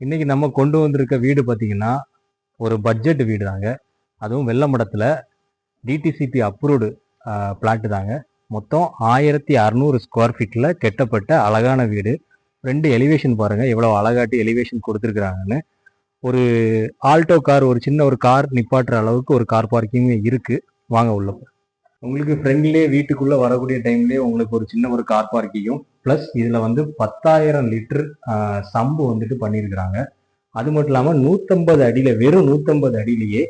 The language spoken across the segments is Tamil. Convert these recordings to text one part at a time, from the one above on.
இன்னைக்கு நம்ம கொண்டு வந்திருக்க வீடு பார்த்தீங்கன்னா ஒரு பட்ஜெட் வீடு தாங்க அதுவும் வெள்ளமடத்தில் டிடிசிபி அப்ரூவ்டு பிளாட்டு தாங்க. மொத்தம் ஆயிரத்தி அறநூறு ஸ்கொயர் ஃபீட்டில் கெட்டப்பட்ட அழகான வீடு. ரெண்டு எலிவேஷன் பாருங்கள் எவ்வளோ அழகாட்டி எலிவேஷன் கொடுத்துருக்குறாங்கன்னு. ஒரு ஆல்டோ கார் ஒரு சின்ன ஒரு கார் நிப்பாட்டுற அளவுக்கு ஒரு கார் பார்க்கிங் இருக்குது வாங்க உள்ள உங்களுக்கு ஃப்ரெண்ட்லேயே வீட்டுக்குள்ளே வரக்கூடிய டைம்லேயே உங்களுக்கு ஒரு சின்ன ஒரு கார் பார்க்கிங்கும் ப்ளஸ் இதில் வந்து பத்தாயிரம் லிட்டர் சம்பு வந்துட்டு பண்ணியிருக்கிறாங்க அது மட்டும் இல்லாமல் நூற்றம்பது அடியில் வெறும் நூற்றம்பது அடியிலேயே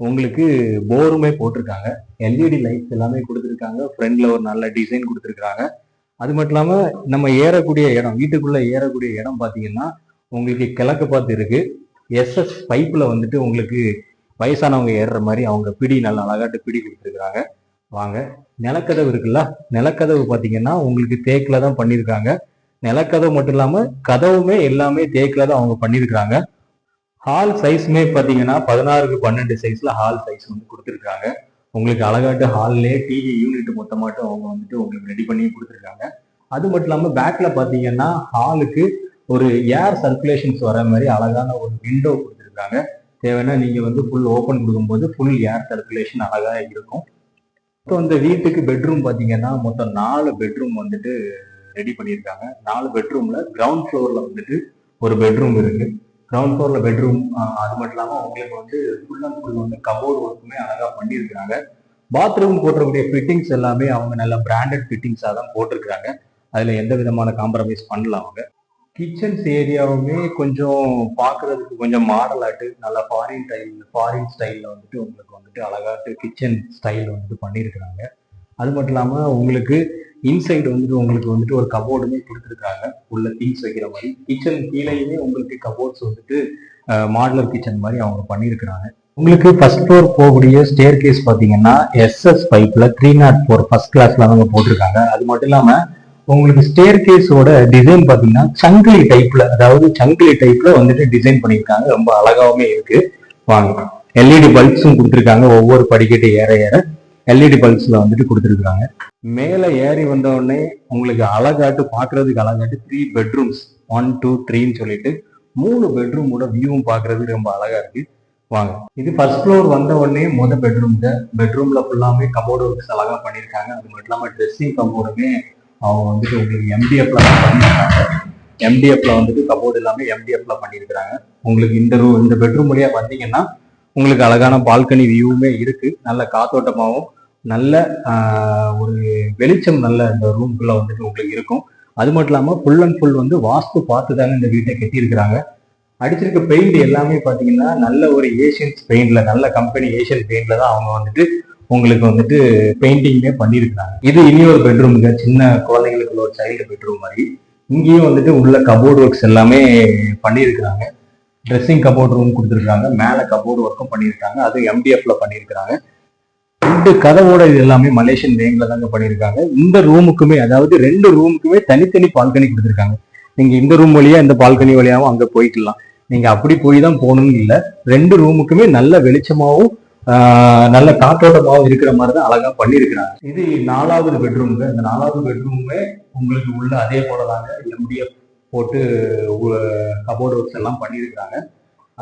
உங்களுக்கு போருமே போட்டிருக்காங்க. எல்இடி லைட்ஸ் எல்லாமே கொடுத்துருக்காங்க. ஃப்ரண்டில் ஒரு நல்ல டிசைன் கொடுத்துருக்காங்க அது மட்டும் இல்லாமல் நம்ம ஏறக்கூடிய இடம் வீட்டுக்குள்ளே ஏறக்கூடிய இடம் பார்த்தீங்கன்னா உங்களுக்கு கிழக்கு பார்த்து இருக்குது எஸ்எஸ் பைப்பில் வந்துட்டு உங்களுக்கு வயசானவங்க ஏறுற மாதிரி அவங்க பிடி நல்ல அழகாட்டு பிடி கொடுத்துருக்குறாங்க. வாங்க. நிலக்கதவு இருக்குல்ல? நிலக்கதவு பார்த்தீங்கன்னா உங்களுக்கு தேக்கில் தான் பண்ணியிருக்காங்க நிலக்கதவு மட்டும் இல்லாமல் கதவுமே எல்லாமே தேக்கில் தான் அவங்க பண்ணியிருக்காங்க ஹால் சைஸுமே பார்த்தீங்கன்னா பதினாறுக்கு பன்னெண்டு சைஸில் ஹால் சைஸ் வந்து கொடுத்துருக்காங்க. உங்களுக்கு அழகாட்டு ஹால்லே டிவி யூனிட் மொத்தமாட்டும் அவங்க வந்துட்டு உங்களுக்கு ரெடி பண்ணி கொடுத்துருக்காங்க. அது மட்டும் இல்லாமல் பேக்கில் பார்த்தீங்கன்னா ஹாலுக்கு ஒரு ஏர் சர்க்குலேஷன்ஸ் வர மாதிரி அழகான ஒரு விண்டோ கொடுத்துருக்காங்க. தேவைன்னா நீங்கள் வந்து ஃபுல் ஓப்பன் கொடுக்கும்போது ஃபுல் ஏர் சர்க்குலேஷன் அழகாக இருக்கும். ஸோ இந்த வீட்டுக்கு பெட்ரூம் பார்த்தீங்கன்னா மொத்தம் நாலு பெட்ரூம் வந்துட்டு ரெடி பண்ணியிருக்காங்க. நாலு பெட்ரூம்ல கிரவுண்ட் ஃப்ளோர்ல வந்துட்டு ஒரு பெட்ரூம் இருக்கு. கிரவுண்ட் ஃப்ளோர்ல பெட்ரூம் அது மட்டும் இல்லாமல் உங்களுக்கு வந்து ஃபுல் அண்ட் ஃபுல் வந்து கபோர்டு ஒர்க்குமே அழகாக பண்ணியிருக்காங்க பாத்ரூம் போட்டக்கூடிய ஃபிட்டிங்ஸ் எல்லாமே அவங்க நல்ல பிராண்டட் ஃபிட்டிங்ஸாக தான் போட்டிருக்கிறாங்க. அதில் எந்த விதமான காம்ப்ரமைஸ் பண்ணல அவங்க. கிச்சன்ஸ் ஏரியாவுமே கொஞ்சம் பார்க்கறதுக்கு கொஞ்சம் மாடலாட்டு நல்லா ஃபாரின் டைல் ஃபாரின் ஸ்டைலில் வந்துட்டு உங்களுக்கு வந்துட்டு அழகாட்டு கிச்சன் ஸ்டைல் வந்துட்டு பண்ணியிருக்கிறாங்க அது மட்டும் இல்லாமல் உங்களுக்கு இன்சைடு வந்துட்டு உங்களுக்கு வந்துட்டு ஒரு கபோர்டுமே கொடுத்துருக்காங்க. உள்ள திங்ஸ் வைக்கிற மாதிரி. கிச்சன் கீழேயுமே உங்களுக்கு கபோர்ட்ஸ் வந்துட்டு மாடலர் கிச்சன் மாதிரி அவங்க பண்ணியிருக்கிறாங்க உங்களுக்கு ஃபர்ஸ்ட் ஃப்ளோர் போகக்கூடிய ஸ்டேர் கேஸ் பார்த்தீங்கன்னா எஸ்எஸ் பைப்ல த்ரீ நாட் ஃபோர் ஃபர்ஸ்ட் கிளாஸ்ல அவங்க போட்டிருக்காங்க. அது மட்டும் இல்லாமல் உங்களுக்கு ஸ்டேர் கேஸோட டிசைன் பார்த்தீங்கன்னா சங்கிலி டைப்ல அதாவது சங்கிலி டைப்ல வந்துட்டு டிசைன் பண்ணியிருக்காங்க. ரொம்ப அழகாவுமே இருக்கு. வாங்க. எல்இடி பல்ப்ஸும் கொடுத்துருக்காங்க. ஒவ்வொரு படிக்கட்டு ஏற ஏற எல்இடி பல்ப்ஸ்ல வந்துட்டு கொடுத்துருக்காங்க மேலே ஏறி வந்த உடனே உங்களுக்கு அழகாட்டு பார்க்கறதுக்கு அழகாட்டு த்ரீ பெட்ரூம்ஸ் ஒன் டூ த்ரீன்னு சொல்லிட்டு மூணு பெட்ரூமோட வியூவும் பார்க்கறதுக்கு ரொம்ப அழகா இருக்கு. வாங்க. இது ஃபர்ஸ்ட் ஃப்ளோர் வந்த உடனே முத பெட்ரூம் பெட்ரூம்ல ஃபுல்லாமே கபோர்டு ஒர்க்ஸ் அழகா பண்ணியிருக்காங்க. அது மட்டும் இல்லாமல் ட்ரெஸ்ஸிங் கபோர்டுமே அவங்க வந்துட்டு உங்களுக்கு எம்டிஎஃப்ல பண்ணியிருக்காங்க. எம்டிஎஃப்ல வந்துட்டு கபோர்டு எல்லாமே எம்டிஎஃப்ல பண்ணியிருக்கிறாங்க. உங்களுக்கு இந்த ரூ இந்த பெட்ரூம் வழியாக வந்தீங்கன்னா உங்களுக்கு அழகான பால்கனி வியூவுமே இருக்கு. நல்ல காத்தோட்டமாகவும் நல்ல ஒரு வெளிச்சம் நல்ல இந்த ரூம்குள்ள வந்துட்டு உங்களுக்கு இருக்கும். அது மட்டும் இல்லாமல் ஃபுல் அண்ட் ஃபுல் வந்து வாஸ்து பார்த்து தாங்க இந்த வீட்டை கட்டியிருக்கிறாங்க. அடிச்சிருக்க பெயிண்ட் எல்லாமே பார்த்தீங்கன்னா நல்ல ஒரு ஏஷியன்ஸ் பெயிண்ட்ல நல்ல கம்பெனி ஏஷியன் பெயிண்ட்ல தான் அவங்க வந்துட்டு உங்களுக்கு வந்துட்டு பெயிண்டிங்கே பண்ணியிருக்காங்க இது இனி ஒரு பெட்ரூமுங்க சின்ன குழந்தைங்களுக்கு ஒரு சைல்டு பெட்ரூம் மாதிரி. இங்கேயும் வந்துட்டு உள்ள கபோர்டு ஒர்க்ஸ் எல்லாமே பண்ணியிருக்கிறாங்க. ட்ரெஸ்ஸிங் கபோர்ட் ரூம் கொடுத்துருக்காங்க மேலே கபோர்டு ஒர்க்கும் பண்ணியிருக்காங்க. அது எம்டிஎஃப்ல பண்ணியிருக்கிறாங்க. ரெண்டு கதவோட இது எல்லாமே மலேசியன் வேங்ல தாங்க பண்ணியிருக்காங்க. இந்த ரூமுக்குமே அதாவது ரெண்டு ரூமுக்குமே தனித்தனி பால்கனி கொடுத்துருக்காங்க. நீங்க இந்த ரூம் வழியா இந்த பால்கனி வழியாவும் அங்க போய்க்கலாம். நீங்க அப்படி போய் தான் போகணும்னு இல்லை. ரெண்டு ரூமுக்குமே நல்ல வெளிச்சமாவும் நல்ல காற்றோட்டமாகவும் இருக்கிற மாதிரி தான் அழகா பண்ணியிருக்கிறாங்க. இது நாலாவது பெட்ரூம்ங்க இந்த நாலாவது பெட்ரூமுமே உங்களுக்கு உள்ள அதே போலதாங்க. எம்டிஎஃப் போட்டு கபோர்டு ஒர்க்ஸ் எல்லாம் பண்ணியிருக்காங்க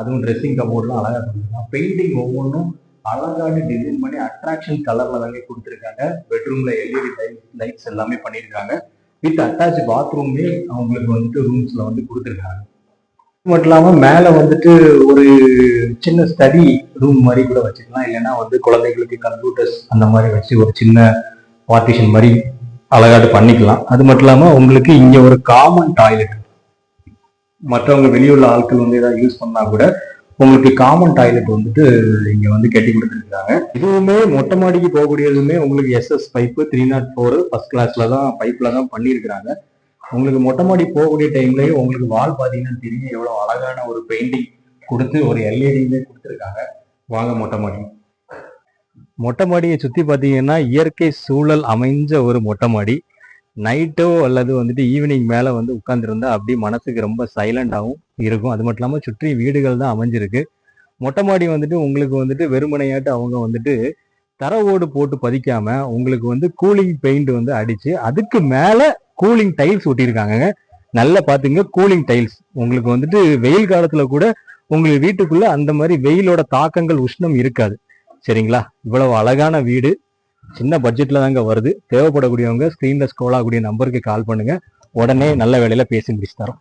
அதுவும் ட்ரெஸ்ஸிங் கபோர்ட்லாம் அழகாக பண்ணியிருக்காங்க. பெயிண்டிங் ஒவ்வொன்றும் அழகாக டிசைன் பண்ணி அட்ராக்ஷன் கலர்ல தாங்க கொடுத்துருக்காங்க. பெட்ரூம்ல எல்இடி லைட்ஸ் எல்லாமே பண்ணியிருக்காங்க. வித் அட்டாச் பாத்ரூமே அவங்களுக்கு வந்துட்டு ரூம்ஸ்ல வந்து கொடுத்துருக்காங்க. மட்டும் இல்லாம மேல வந்துட்டு ஒரு சின்ன ஸ்டடி ரூம் மாதிரி கூட வச்சுக்கலாம். இல்லைன்னா வந்து குழந்தைகளுக்கு கம்ப்யூட்டர்ஸ் அந்த மாதிரி வச்சு ஒரு சின்ன பார்ட்டிஷன் மாதிரி அழகாட்டு பண்ணிக்கலாம். அது மட்டும் இல்லாம உங்களுக்கு இங்க ஒரு காமன் டாய்லெட் மற்றவங்க வெளியுள்ள ஆட்கள் வந்து ஏதாவது யூஸ் பண்ணா கூட உங்களுக்கு காமன் டாய்லெட் வந்துட்டு இங்க வந்து கட்டி கொடுத்துருக்காங்க. இதுவுமே மொட்டை மாடிக்கு போகக்கூடியதுமே உங்களுக்கு SS pipe three nought four first கிளாஸ்ல தான் பைப்ல தான் பண்ணியிருக்கிறாங்க. உங்களுக்கு மொட்டை மாடி போகக்கூடிய டைம்லயே உங்களுக்கு வால் பார்த்தீங்கன்னா தெரியும் எவ்வளவு அழகான ஒரு பெயிண்டிங் கொடுத்து ஒரு எல்இடியுமே கொடுத்துருக்காங்க. வாங்க மொட்டை மாடி. மொட்டை மாடியை சுத்தி பார்த்தீங்கன்னா இயற்கை சூழல் அமைஞ்ச ஒரு மொட்டை மாடி. நைட்டோ அல்லது வந்துட்டு ஈவினிங் மேல வந்து உட்காந்துருந்தா அப்படியே மனசுக்கு ரொம்ப சைலண்டாகவும் இருக்கும். அது மட்டும் இல்லாமல் சுற்றி வீடுகள் தான் அமைஞ்சிருக்கு. மொட்டை மாடி வந்துட்டு உங்களுக்கு வந்துட்டு வெறுமனையாட்டு அவங்க வந்துட்டு தர ஓடு போட்டு பதிக்காம உங்களுக்கு வந்து கூலிங் பெயிண்ட் வந்து அடிச்சு அதுக்கு மேலே கூலிங் டைல்ஸ் ஒட்டியிருக்காங்க நல்லா பார்த்துங்க கூலிங் டைல்ஸ். உங்களுக்கு வந்துட்டு வெயில் காலத்தில் கூட உங்களுக்கு வீட்டுக்குள்ளே அந்த மாதிரி வெயிலோட தாக்கங்கள் உஷ்ணம் இருக்காது. சரிங்களா? இவ்வளவு அழகான வீடு. சின்ன பட்ஜெட்டில் தாங்க வருது. தேவைப்படக்கூடியவங்க ஸ்க்ரீனில் ஸ்க்ரோல் ஆகக்கூடிய நம்பருக்கு கால் பண்ணுங்கள் உடனே நல்ல வேலையில் பேசி முடிச்சு தரோம்.